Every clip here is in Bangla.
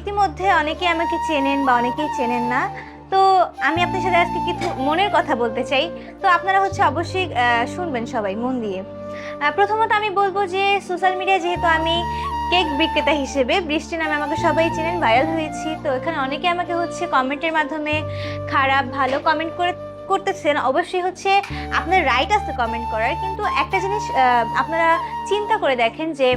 ইতিমধ্যে অনেকে আমাকে চেনেন বা অনেকেই চেনেন না। তো আমি আপনার সাথে আজকে কিছু মনের কথা বলতে চাই। তো আপনারা হচ্ছে অবশ্যই শুনবেন সবাই মন দিয়ে। প্রথমত আমি বলব যে সোশ্যাল মিডিয়া যেহেতু আমি কেক বিক্রেতা হিসেবে, বৃষ্টি নামে আমাকে সবাই চেনেন, ভাইরাল হয়েছি। তো এখানে অনেকে আমাকে হচ্ছে কমেন্টের মাধ্যমে খারাপ, ভালো কমেন্ট করে করতেছেন, অবশ্যই হচ্ছে আপনার রাইট আছে কমেন্ট করার। কিন্তু একটা জিনিস আপনারা চিন্তা করে দেখেন যে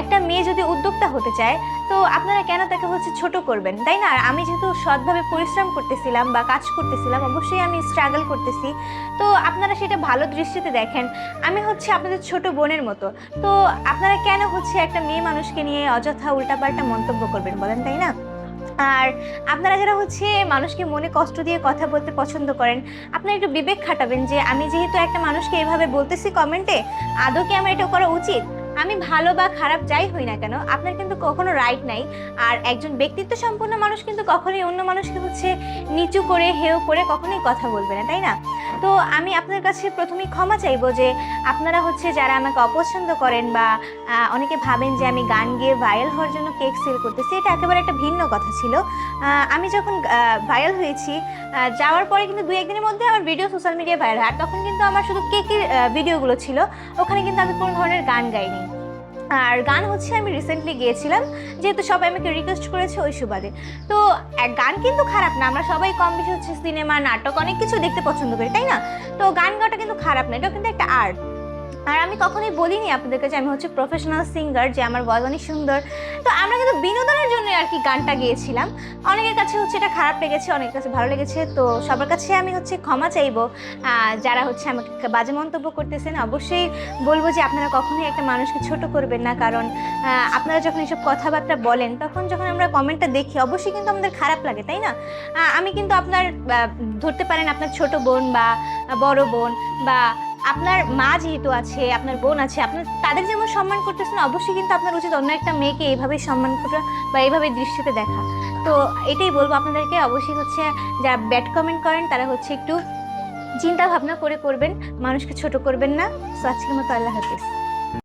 একটা মেয়ে যদি উদ্যোক্তা হতে চায়, তো আপনারা কেন তাকে হচ্ছে ছোট করবেন? তাই না? আর আমি যেহেতু সৎভাবে পরিশ্রম করতেছিলাম বা কাজ করতেছিলাম, অবশ্যই আমি স্ট্রাগল করতেছি। তো আপনারা সেটা ভালো দৃষ্টিতে দেখেন। আমি হচ্ছে আপনাদের ছোট বোনের মতো। তো আপনারা কেন হচ্ছে একটা মেয়ে মানুষকে নিয়ে অযথা উল্টাপাল্টা মন্তব্য করবেন বলেন, তাই না? আর আপনারা যারা হচ্ছে মানুষকে মনে কষ্ট দিয়ে কথা বলতে পছন্দ করেন, আপনারা একটু বিবেক খাটাবেন যে আমি যেহেতু একটা মানুষকে এভাবে বলতেছি কমেন্টে আদৌ কি আমার এটা করা উচিত? আমি ভালো বা খারাপ যাই হই না কেন, আপনার কিন্তু কখনো রাইট নাই। আর একজন ব্যক্তিত্ব সম্পন্ন মানুষ কিন্তু কখনোই অন্য মানুষকে হচ্ছে নিচু করে হেও করে কখনোই কথা বলবে না, তাই না? তো আমি আপনার কাছে প্রথমেই ক্ষমা চাইব যে আপনারা হচ্ছে যারা আমাকে অপছন্দ করেন বা অনেকে ভাবেন যে আমি গান গেয়ে ভাইরাল হওয়ার জন্য কেক সেল করতেছি, এটা একেবারে একটা ভিন্ন কথা ছিল। আমি যখন ভাইরাল হয়েছি যাওয়ার পরে কিন্তু দুই একদিনের মধ্যে আমার ভিডিও সোশ্যাল মিডিয়ায় ভাইরাল হয়। আর তখন কিন্তু আমার শুধু কেকের ভিডিওগুলো ছিল, ওখানে কিন্তু আমি কোনো ধরনের গান গাইনি। আর গান হচ্ছে আমি রিসেন্টলি গিয়েছিলাম, যেহেতু সবাই আমাকে রিকোয়েস্ট করেছে ওই সুবাদে। তো গান কিন্তু খারাপ না, আমরা সবাই কম বেশি হচ্ছে সিনেমা, নাটক, অনেক কিছু দেখতে পছন্দ করি, তাই না? তো গান গাওয়াটা কিন্তু খারাপ না, এটা কিন্তু একটা আর্ট আর আমি কখনোই বলিনি আপনাদের কাছে, আমি হচ্ছে প্রফেশনাল সিঙ্গার যে আমার ভয়েস অনেক সুন্দর। তো আমরা কিন্তু বিনোদনের জন্য আর কি গানটা গিয়েছিলাম। অনেকের কাছে হচ্ছে এটা খারাপ লেগেছে, অনেকের কাছে ভালো লেগেছে, তো সবার কাছে আমি হচ্ছে ক্ষমা চাইব। যারা হচ্ছে আমাকে বাজে মন্তব্য করতেছেন, অবশ্যই বলব যে আপনারা কখনোই একটা মানুষকে ছোট করবেন না, কারণ আপনারা যখন এসব কথাবার্তা বলেন, তখন যখন আমরা কমেন্টটা দেখি, অবশ্যই কিন্তু আমাদের খারাপ লাগে, তাই না? আমি কিন্তু আপনার ধরতে পারেন আপনার ছোট বোন বা বড় বোন বা আপনার মা যেহেতু আছে, আপনার বোন আছে, আপনার তাদের যেমন সম্মান করতেছেন, অবশ্যই কিন্তু আপনার উচিত অন্য একটা মেয়েকে এইভাবেই সম্মান করা বা এইভাবে দৃষ্টিতে দেখা। তো এটাই বলব আপনাদেরকে, অবশ্যই হচ্ছে যারা ব্যাড কমেন্ট করেন, তারা হচ্ছে একটু চিন্তা ভাবনা করে করবেন, মানুষকে ছোট করবেন না। সো আজকের মতো আল্লাহ হাফিজ।